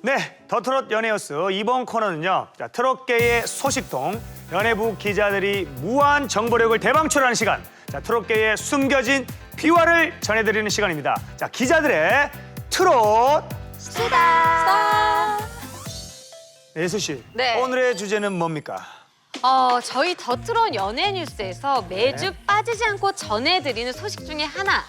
네, 더 트롯 연예뉴스 이번 코너는요. 자, 트롯계의 소식통 연예부 기자들이 무한 정보력을 대방출하는 시간. 자, 트롯계의 숨겨진 비화를 전해드리는 시간입니다. 자, 기자들의 트롯 수다. 예수 씨. 네. 오늘의 주제는 뭡니까? 어, 저희 더트론 연예 뉴스에서 매주 네. 빠지지 않고 전해드리는 소식 중에 하나.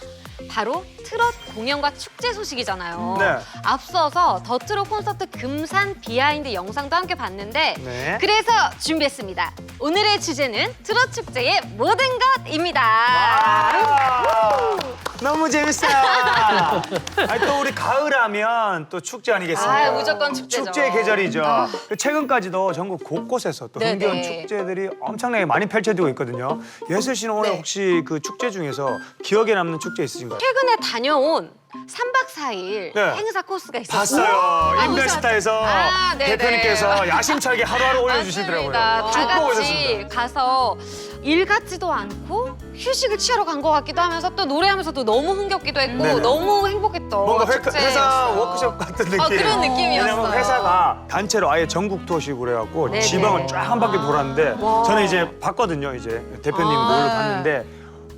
바로 트롯 공연과 축제 소식이잖아요. 네. 앞서서 더 트롯 콘서트 금산 비하인드 영상도 함께 봤는데 네. 그래서 준비했습니다. 오늘의 주제는 트롯 축제의 모든 것입니다. 아, 너무 재밌어요. 아니, 또 우리 가을하면 또 축제 아니겠습니까? 아, 무조건 축제죠. 축제 계절이죠. 최근까지도 전국 곳곳에서 또 네네. 흥겨운 축제들이 엄청나게 많이 펼쳐지고 있거든요. 예슬 씨는 오늘 네. 혹시 그 축제 중에서 기억에 남는 축제 있으신가요? 최근에 다녀온 3박 4일 네. 행사 코스가 있었어요. 봤어요. 아, 인베스타에서 아, 네네. 대표님께서 야심차게 하루하루 올려주시더라고요. 맞습니다. 쭉다 보고 같이 있었습니다. 가서 일 같지도 않고 휴식을 취하러 간 것 같기도 하면서 또 노래하면서도 너무 흥겹기도 했고 네네. 너무 행복했던 뭔가 회, 축제였어요. 회사 워크숍 같은 느낌. 아, 그런 느낌이었어요. 왜냐면 회사가 단체로 아예 전국 투어식으로 해갖고 네네. 지방을 쫙 한 바퀴 돌았는데 와. 저는 이제 봤거든요. 이제 대표님 아. 노를 봤는데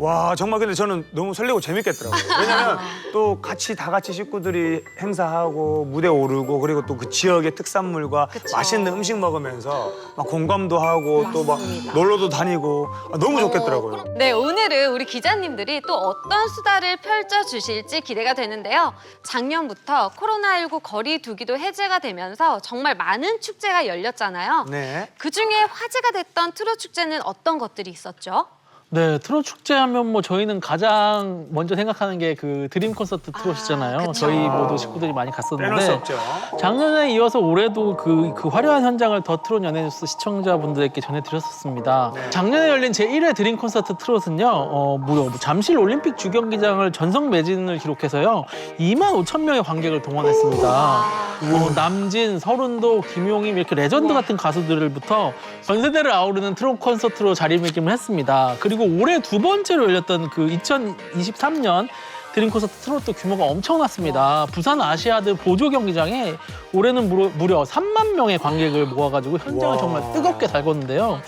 와 정말 근데 저는 너무 설레고 재밌겠더라고요. 왜냐면 또 같이 다 같이 식구들이 행사하고 무대 오르고 그리고 또 그 지역의 특산물과 그쵸. 맛있는 음식 먹으면서 막 공감도 하고 또 막 맞습니다. 놀러도 다니고 아, 너무 좋겠더라고요. 어, 네, 오늘은 우리 기자님들이 또 어떤 수다를 펼쳐 주실지 기대가 되는데요. 작년부터 코로나19 거리 두기도 해제가 되면서 정말 많은 축제가 열렸잖아요. 네. 그 중에 화제가 됐던 트롯 축제는 어떤 것들이 있었죠? 네, 트롯 축제 하면 뭐 저희는 가장 먼저 생각하는 게 그 드림 콘서트 트롯이잖아요. 그쵸. 저희 모두 식구들이 많이 빼놓을 수 갔었는데 없죠. 작년에 이어서 올해도 그, 그 화려한 현장을 더 트롯 연예뉴스 시청자분들에게 전해드렸었습니다. 네. 작년에 열린 제1회 드림 콘서트 트롯은요, 어, 무려 잠실 올림픽 주경기장을 전성 매진을 기록해서요, 2만 5천 명의 관객을 동원했습니다. 어, 남진, 서른도, 김용임 이렇게 레전드 같은 가수들부터 전 세대를 아우르는 트롯 콘서트로 자리매김을 했습니다. 그리고 올해 두 번째로 열렸던 그 2023년 드림 콘서트 트롯도 규모가 엄청났습니다. 부산 아시아드 보조 경기장에 올해는 무려, 무려 3만 명의 관객을 모아가지고 현장을 와. 정말 뜨겁게 달궜는데요.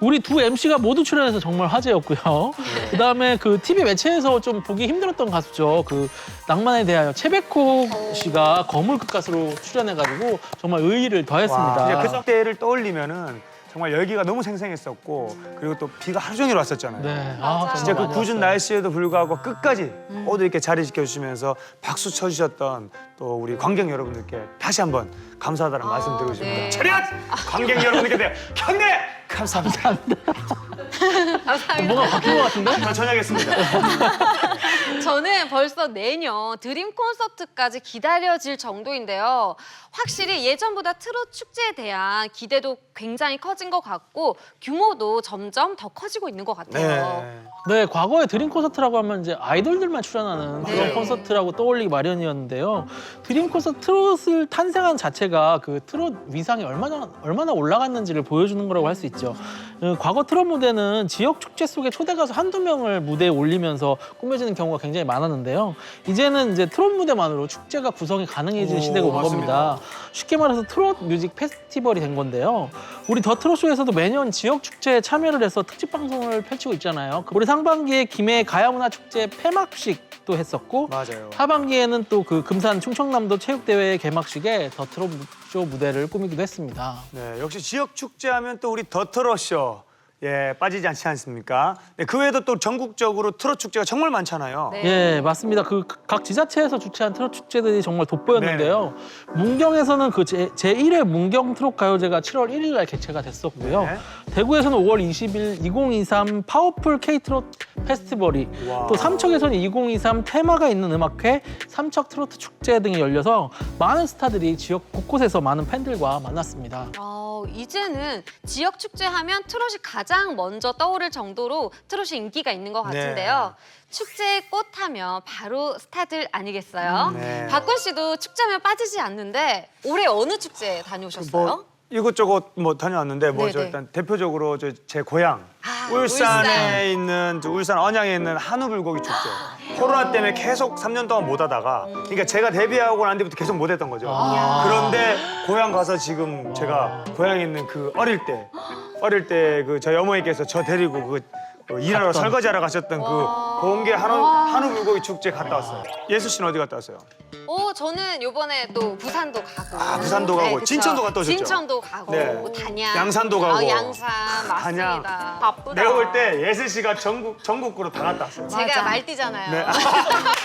우리 두 MC가 모두 출연해서 정말 화제였고요. 그다음에 그 TV 매체에서 좀 보기 힘들었던 가수죠. 그 낭만에 대하여 최백호 씨가 거물급 가수로 출연해가지고 정말 의의를 더했습니다. 와, 이제 그 때를 떠올리면은 정말 열기가 너무 생생했었고 그리고 또 비가 하루 종일 왔었잖아요. 네, 아, 진짜 그 왔어요. 날씨에도 불구하고 끝까지 모두 이렇게 자리 지켜주시면서 박수 쳐주셨던 또 우리 관객 여러분들께 다시 한번 감사하다는 말씀 드리고 싶습니다. 네. 차렷! 관객 여러분들께 대해 경례! 감사합니다. 감사합니다. 뭐가 바뀐 것 같은데? 저 전하겠습니다. 저는 벌써 내년 드림 콘서트까지 기다려질 정도인데요. 확실히 예전보다 트롯 축제에 대한 기대도 굉장히 커진 것 같고 규모도 점점 더 커지고 있는 것 같아요. 네. 네, 과거에 드림 콘서트라고 하면 이제 아이돌들만 출연하는 그런 맞아요. 콘서트라고 떠올리기 마련이었는데요. 드림 콘서트 트롯을 탄생한 자체가 그 트롯 위상이 얼마나 얼마나 올라갔는지를 보여주는 거라고 할 수 있죠. 어, 과거 트롯 무대는 지역 축제 속에 초대 가수 한두 명을 무대에 올리면서 꾸며지는 경우가 굉장히 많았는데요. 이제는 이제 트롯 무대만으로 축제가 구성이 가능해진 오, 시대가 온 맞습니다. 겁니다. 쉽게 말해서 트롯 뮤직 페스티벌이 된 건데요. 우리 더 트롯쇼에서도 매년 지역 축제에 참여를 해서 특집 방송을 펼치고 있잖아요. 올해 상반기에 김해 가야문화축제 폐막식도 했었고 맞아요. 하반기에는 또 그 금산 충청남도 체육대회 개막식에 더 트롯쇼 무대를 꾸미기도 했습니다. 네, 역시 지역 축제하면 또 우리 더트롯쇼 예 빠지지 않지 않습니까? 네, 그 외에도 또 전국적으로 트롯 축제가 정말 많잖아요. 네. 예, 맞습니다. 그 각 지자체에서 주최한 트롯 축제들이 정말 돋보였는데요. 문경에서는 그 제, 제1회 문경 트롯 가요제가 7월 1일 날 개최가 됐었고요. 네. 대구에서는 5월 20일 2023 파워풀 K-트롯 페스티벌이 와. 또 삼척에서는 2023 테마가 있는 음악회 삼척 트로트 축제 등이 열려서 많은 스타들이 지역 곳곳에서 많은 팬들과 만났습니다. 어, 이제는 지역 축제 하면 트롯이 가장 먼저 떠오를 정도로 트롯이 인기가 있는 것 같은데요. 축제의 꽃 하면 바로 스타들 아니겠어요? 네. 박군 씨도 축제하면 빠지지 않는데 올해 어느 축제 다녀오셨어요? 뭐 이것저것 뭐 다녀왔는데 뭐 저 네네. 일단 대표적으로 저 제 고향 아, 울산에 있는 저 울산 언양에 있는 한우 불고기 축제. 코로나 때문에 계속 3년 동안 못 하다가 그러니까 제가 데뷔하고 난 뒤부터 계속 못 했던 거죠. 그런데 고향 가서 지금 제가 고향에 있는 그 어릴 때 어릴 때 그 저희 어머니께서 저 데리고 그 어, 일하러 갔던. 설거지하러 가셨던 그 공개 한우 한우 불고기 축제 갔다 왔어요. 예수 씨는 어디 갔다 왔어요? 어, 저는 요번에 또 부산도 가고. 아, 부산도 가고 그쵸. 진천도 갔다 오셨죠? 진천도 가고, 네. 뭐 단양. 양산도 가고. 아, 양산, 단양. 맞습니다. 바쁘다. 내가 볼 때 예슬 씨가 전국 전국구로 다 갔다 왔어요. 제가 말띠잖아요. 네.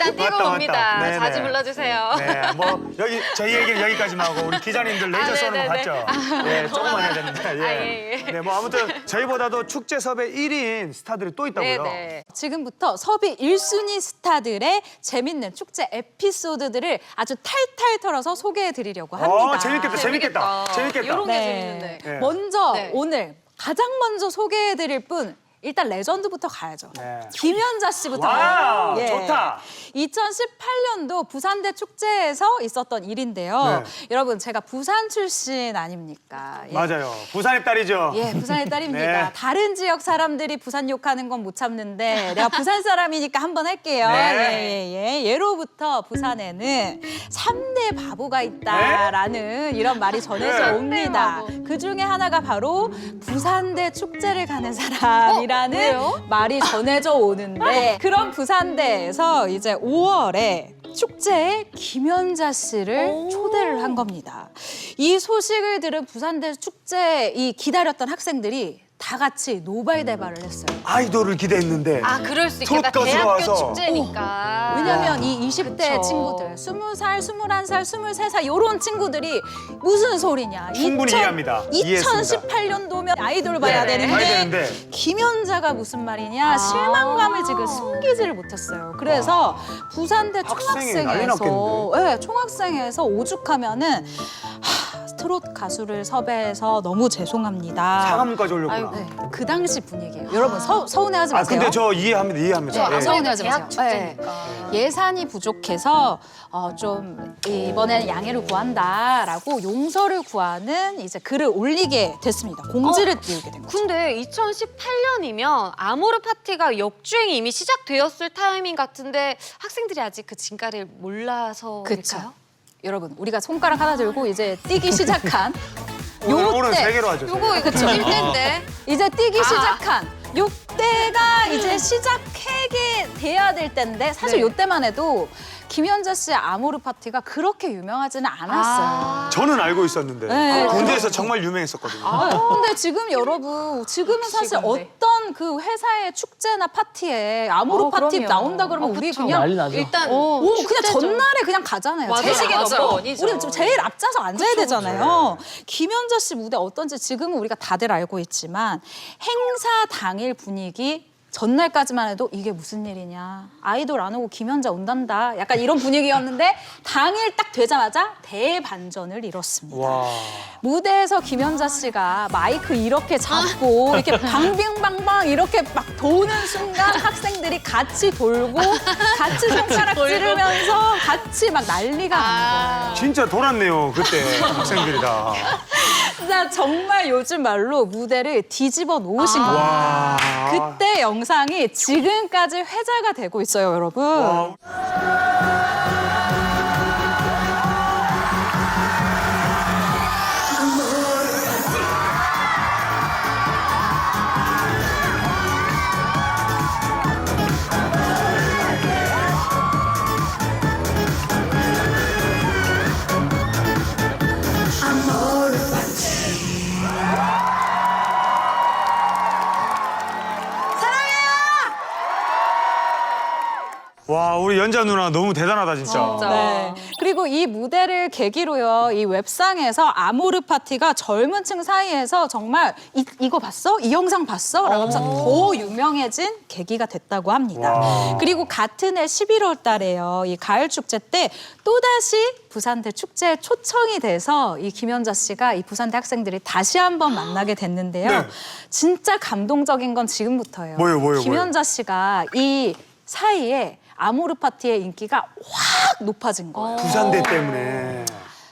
일단 맞다, 맞다. 옵니다. 네네. 자주 불러주세요. 네, 뭐 여기 저희 얘기를 여기까지만 하고 우리 기자님들 레이저 아, 쏘는 거 네네네. 봤죠? 네, 조금만 해야 됩니다. 예. 아, 예, 예. 네, 뭐 아무튼 저희보다도 축제 섭외 1인 스타들이 또 있다고요. 네네. 지금부터 섭외 1순위 스타들의 재밌는 축제 에피소드들을 아주 탈탈 털어서 소개해 드리려고 합니다. 어, 재밌겠다, 재밌겠다, 재밌겠다. 이런 게 네. 재밌는데. 네. 먼저 네. 오늘 가장 먼저 소개해 드릴 분 일단 레전드부터 가야죠. 네. 김연자 씨부터 와우, 가요. 예. 좋다. 2018년도 부산대 축제에서 있었던 일인데요. 네. 여러분 제가 부산 출신 아닙니까? 예. 맞아요. 부산의 딸이죠. 예, 부산의 딸입니다. 네. 다른 지역 사람들이 부산 욕하는 건 못 참는데 내가 부산 사람이니까 한번 할게요. 네. 예, 예, 예. 예로부터 부산에는 삼대 바보가 있다라는 이런 말이 전해져 네. 옵니다. 그 중에 하나가 바로 부산대 축제를 가는 사람이 라는 어, 왜요? 말이 전해져 오는데 그런 부산대에서 이제 5월에 축제에 김연자 씨를 초대를 한 겁니다. 이 소식을 들은 부산대 축제 이 기다렸던 학생들이 다 같이 노발대발을 했어요. 아이돌을 기대했는데. 아, 그럴 수 있겠다. 트롯 대학교 와서. 축제니까. 왜냐면 이 20대 그쵸. 친구들, 20살, 21살, 23살 요런 친구들이 무슨 소리냐. 충분히 이해합니다. 이해했습니다. 2018년도면 아이돌 봐야 네. 되는데, 봐야 되는데. 김연자가 무슨 말이냐 아. 실망감을 지금 숨기지를 못했어요. 그래서 부산대 학생이 난리 총학생회에서 네, 총학생회에서 오죽하면은 하, 트롯 가수를 섭외해서 너무 죄송합니다. 사과문까지 올렸구나. 아이고. 네, 그 당시 분위기예요. 여러분 서, 서운해하지 아 마세요. 근데 저 이해합니다. 이해합니다. 네, 예. 서운해하지 대학 마세요. 네. 축제니까. 예산이 부족해서 어, 좀 이번에는 양해를 구한다라고 용서를 구하는 이제 글을 올리게 됐습니다. 공지를 띄우게 된 거죠. 근데 2018년이면 아모르 파티가 역주행이 이미 시작되었을 타이밍 같은데 학생들이 아직 그 진가를 몰라서 그렇죠. 여러분 우리가 손가락 하나 들고 이제 뛰기 시작한 오늘, 오늘 세 요때 개로 하죠. 세 요거 이거 그쵸. 뛸 때인데 이제 뛰기 아. 시작한 요때가 이제 시작하게 돼야 될 때인데 사실 네. 요때만 해도 김연자 씨의 아모르 파티가 그렇게 유명하지는 않았어요. 저는 알고 있었는데 네. 군대에서 정말 유명했었거든요. 아, 근데 지금 여러분 지금은 사실 근데. 어떤 그 회사의 축제나 파티에 아모르 어, 파티 그럼요. 나온다 그러면 어, 우리. 그냥 난리 나죠. 일단 오, 그냥 축제죠. 전날에 그냥 가잖아요. 맞아요. 제시계 맞아요. 넘버. 우리는 좀 제일 앞자서 앉아야 되잖아요. 김연자 씨 무대 어떤지 지금은 우리가 다들 알고 있지만 행사 당일 분위기 전날까지만 해도 이게 무슨 일이냐. 아이돌 안 오고 김연자 온단다. 약간 이런 분위기였는데 당일 딱 되자마자 대반전을 이뤘습니다. 와. 무대에서 김연자 씨가 마이크 이렇게 잡고 이렇게 방빙방방 이렇게 막 도는 순간 학생들이 같이 돌고 같이 손가락 찌르면서 같이 막 난리가 난 거예요. 진짜 돌았네요 그때 학생들이 다. 진짜 정말 요즘 말로 무대를 뒤집어 놓으신 거예요. 와. 그때 영 상이 지금까지 회자가 되고 있어요, 여러분. 와. 와우 연자 누나 너무 대단하다 진짜. 진짜. 네. 그리고 이 무대를 계기로요, 이 웹상에서 아모르 파티가 젊은 층 사이에서 정말 이, 이거 봤어? 이 영상 봤어? 라고 하면서 더 유명해진 계기가 됐다고 합니다. 와. 그리고 같은 해 11월 달에요, 이 가을 축제 때 또다시 부산대 축제에 초청이 돼서 이 김연자 씨가 이 부산대 학생들이 다시 한번 만나게 됐는데요. 네. 진짜 감동적인 건 지금부터예요. 뭐예요, 뭐예요, 김연자 씨가 이 사이에 아모르 파티의 인기가 확 높아진 거예요. 부산대 때문에.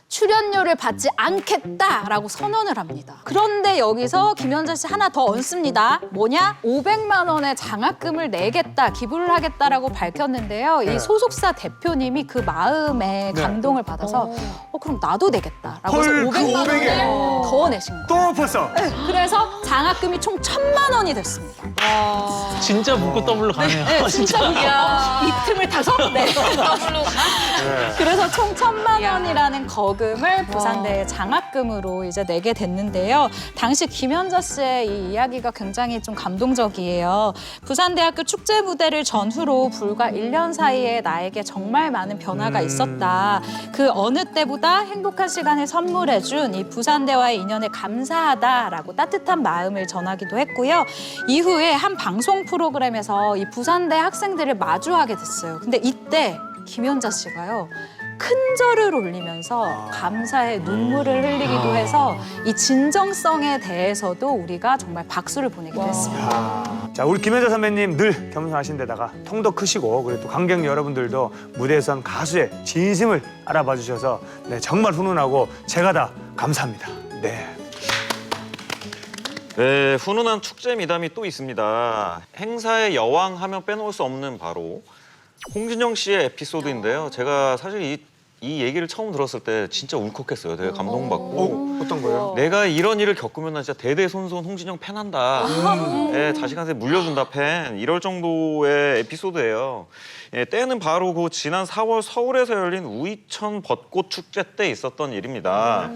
출연료를 받지 않겠다라고 선언을 합니다. 그런데 여기서 김현자 씨 하나 더 얹습니다. 뭐냐? 500만 원의 장학금을 내겠다, 기부를 하겠다라고 밝혔는데요. 네. 이 소속사 대표님이 그 마음에 감동을 받아서 어 그럼 나도 내겠다라고 해서 헐, 그 500만 500 에. 원을 더 내신 거예요. 또 엎었어. 그래서 장학금이 총 천만 원이 됐습니다. 진짜 묻고 더블로 가네요. 네, 진짜 이야. 타서 네. 더블로 그래서 총 천만 원이라는 거금을 부산대에 장학금으로 이제 내게 됐는데요. 당시 김현자 씨의 이 이야기가 굉장히 좀 감동적이에요. 부산대학교 축제 무대를 전후로 불과 1년 사이에 나에게 정말 많은 변화가 있었다. 그 어느 때보다 행복한 시간을 선물해준 이 부산대와의 인연에 감사하다라고 따뜻한 마음을 전하기도 했고요. 이후에 한 방송 프로그램에서 이 부산대 학생들을 마주하게 됐어요. 근데 이때 김현자 씨가요. 큰 절을 올리면서 감사의 눈물을 흘리기도 해서 이 진정성에 대해서도 우리가 정말 박수를 보내기도 했습니다. 아, 자, 우리 김현자 선배님 늘 겸손하신 데다가 통도 크시고 그리고 또 관객 여러분들도 무대에선 가수의 진심을 알아봐 주셔서 네, 정말 훈훈하고 제가 다 감사합니다. 네. 네, 훈훈한 축제 미담이 또 있습니다. 행사의 여왕 하면 빼놓을 수 없는 바로 홍진영 씨의 에피소드인데요. 제가 사실 이, 이 얘기를 처음 들었을 때 진짜 울컥했어요. 되게 감동받고. 어, 어떤 거예요? 내가 이런 일을 겪으면 나 진짜 대대손손 홍진영 팬한다. 네, 자식한테 물려준다 팬. 이럴 정도의 에피소드예요. 예, 때는 바로 그 지난 4월 서울에서 열린 우이천 벚꽃 축제 때 있었던 일입니다.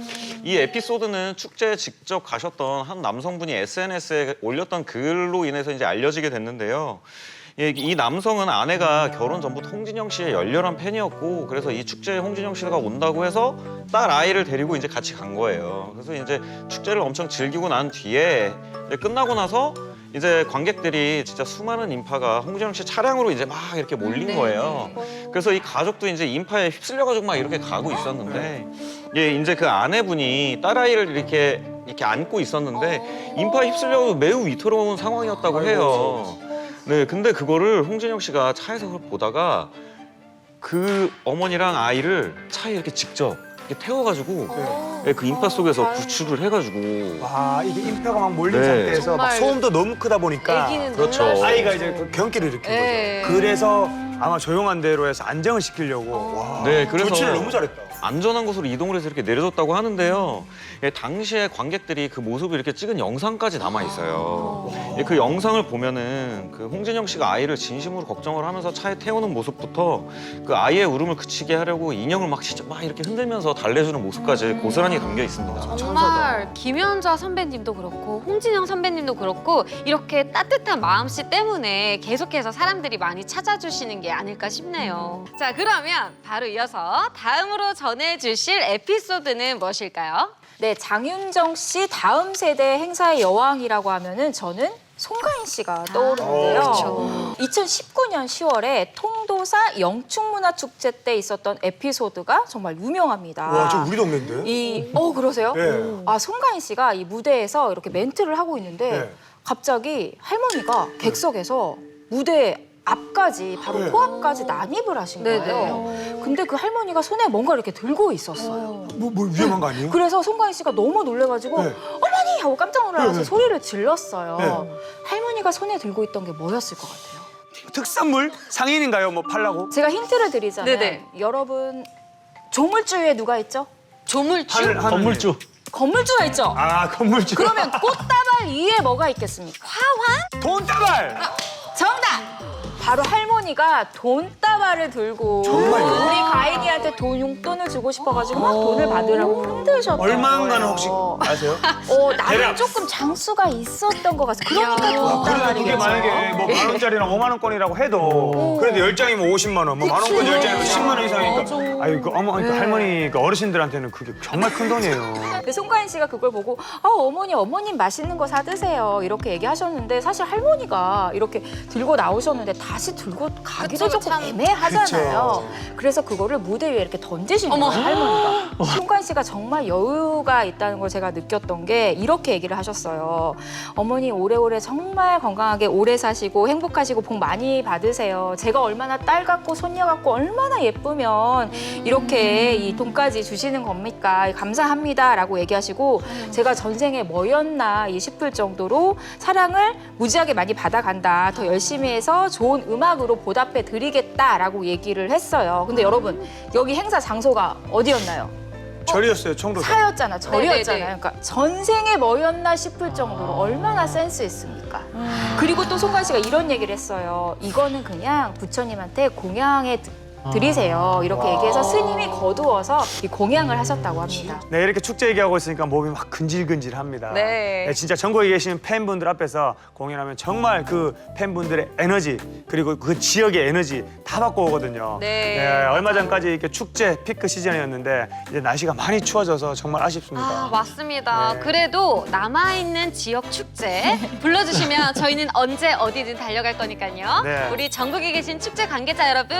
이 에피소드는 축제에 직접 가셨던 한 남성분이 SNS에 올렸던 글로 인해서 이제 알려지게 됐는데요. 예, 이 남성은 아내가 결혼 전부터 홍진영 씨의 열렬한 팬이었고 그래서 이 축제에 홍진영 씨가 온다고 해서 딸 아이를 데리고 이제 같이 간 거예요. 그래서 이제 축제를 엄청 즐기고 난 뒤에 끝나고 나서 이제 관객들이 진짜 수많은 인파가 홍진영 씨 차량으로 이제 막 이렇게 몰린 거예요. 그래서 이 가족도 이제 인파에 휩쓸려가지고 막 이렇게 가고 있었는데 예, 이제 그 아내분이 딸아이를 이렇게 이렇게 안고 있었는데 인파에 휩쓸려서 매우 위태로운 상황이었다고 해요. 네, 근데 그거를 홍진영 씨가 차에서 그걸 보다가 그 어머니랑 아이를 차에 이렇게 직접 이렇게 태워가지고 예, 그 인파 속에서 구출을 해가지고 와, 이게 인파가 막 몰린 네. 상태에서 막 정말 소음도 너무 크다 보니까 애기는 그렇죠. 아이가. 이제 그 경기를 일으킨 네. 거죠. 그래서 아마 조용한 데로 해서 안정을 시키려고 와, 네, 그래서 조치를 너무 잘했다. 안전한 곳으로 이동을 해서 이렇게 내려줬다고 하는데요. 예, 당시에 관객들이 그 모습을 이렇게 찍은 영상까지 남아 있어요. 예, 그 영상을 보면은 그 홍진영 씨가 아이를 진심으로 걱정을 하면서 차에 태우는 모습부터 그 아이의 울음을 그치게 하려고 인형을 막 진짜 막 이렇게 흔들면서 달래주는 모습까지 고스란히 담겨 있습니다. 정말 김연자 선배님도 그렇고 홍진영 선배님도 그렇고 이렇게 따뜻한 마음씨 때문에 계속해서 사람들이 많이 찾아주시는 게 아닐까 싶네요. 자 그러면 바로 이어서 다음으로 전해주실 에피소드는 무엇일까요? 네, 장윤정 씨 다음 세대 행사의 여왕이라고 하면은 저는 송가인 씨가 떠오르는데요. 어, 2019년 10월에 통도사 영축문화축제 때 있었던 에피소드가 정말 유명합니다. 와, 저 우리 동네인데? 이, 어, 그러세요? 네. 아, 송가인 씨가 이 무대에서 이렇게 멘트를 하고 있는데 네. 갑자기 할머니가 객석에서 무대 앞까지 바로 네. 코앞까지 난입을 하신 네네. 거예요. 근데 그 할머니가 손에 뭔가 이렇게 들고 있었어요. 뭐, 뭐 위험한 거 아니에요? 그래서 송가인 씨가 너무 놀래가지고 네. 어머니 하고 깜짝 놀라서 네, 네. 소리를 질렀어요. 네. 할머니가 손에 들고 있던 게 뭐였을 것 같아요? 특산물? 상인인가요? 뭐 팔라고? 제가 힌트를 드리자면 네네. 여러분 조물주에 누가 있죠? 조물주? 하늘, 하늘. 건물주. 건물주가 있죠. 아, 건물주. 그러면 꽃다발 위에 뭐가 있겠습니까? 돈다발! 바로 할머니가 돈 다발을 들고 정말요? 우리 가인이한테 돈 용돈을 주고 싶어가지고 막 돈을 받으라고 흔드셨던 얼마인가는 거예요. 혹시 아세요? 어, 나는 대략. 조금 장수가 있었던 것 같아요. 그러니까 아, 그래도. 그게 만약에 뭐 만 원짜리나 오만 원권이라고 해도 그래도 열 장이면 오십만 원, 뭐만 원권 열 장이면 십만 원 이상이니까 아유 그 어머 그 할머니 그 어르신들한테는 그게 정말 큰 돈이에요. 근데 송가인 씨가 그걸 보고 아 어머니 어머님 맛있는 거 사 드세요 이렇게 얘기하셨는데 사실 할머니가 이렇게 들고 나오셨는데 다시 들고 가기도 그쵸, 조금 참 하잖아요. 그래서 그거를 무대 위에 이렇게 던지시는 어머. 거예요, 할머니가. 송가인 씨가 정말 여유가 있다는 걸 제가 느꼈던 게 이렇게 얘기를 하셨어요. 어머니 오래오래 정말 건강하게 오래 사시고 행복하시고 복 많이 받으세요. 제가 얼마나 딸 같고 손녀 같고 얼마나 예쁘면 이렇게 이 돈까지 주시는 겁니까? 감사합니다 라고 얘기하시고 제가 전생에 뭐였나 이 싶을 정도로 사랑을 무지하게 많이 받아간다. 더 열심히 해서 좋은 음악으로 보답해 드리겠다 라고 얘기를 했어요. 근데 여러분 여기 행사 장소가 어디였나요? 절이었어요, 청도. 사였잖아, 절이었잖아요. 네네네. 그러니까 전생에 뭐였나 싶을 정도로 얼마나 센스 있습니까? 그리고 또 송관 씨가 이런 얘기를 했어요. 이거는 그냥 부처님한테 공양에 드- 드리세요. 이렇게 얘기해서 스님이 거두어서 이 공양을 하셨다고 합니다. 네, 이렇게 축제 얘기하고 있으니까 몸이 막 근질근질합니다. 네. 진짜 전국에 계신 팬분들 앞에서 공연하면 정말 그 팬분들의 에너지 그리고 그 지역의 에너지 다 받고 오거든요. 네. 얼마 전까지 이렇게 축제 피크 시즌이었는데 이제 날씨가 많이 추워져서 정말 아쉽습니다. 아, 맞습니다. 네. 그래도 남아있는 지역 축제 불러주시면 저희는 언제 어디든 달려갈 거니까요. 네. 우리 전국에 계신 축제 관계자 여러분,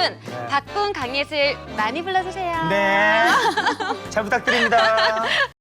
박군 강예슬 많이 불러주세요. 네. 잘 부탁드립니다.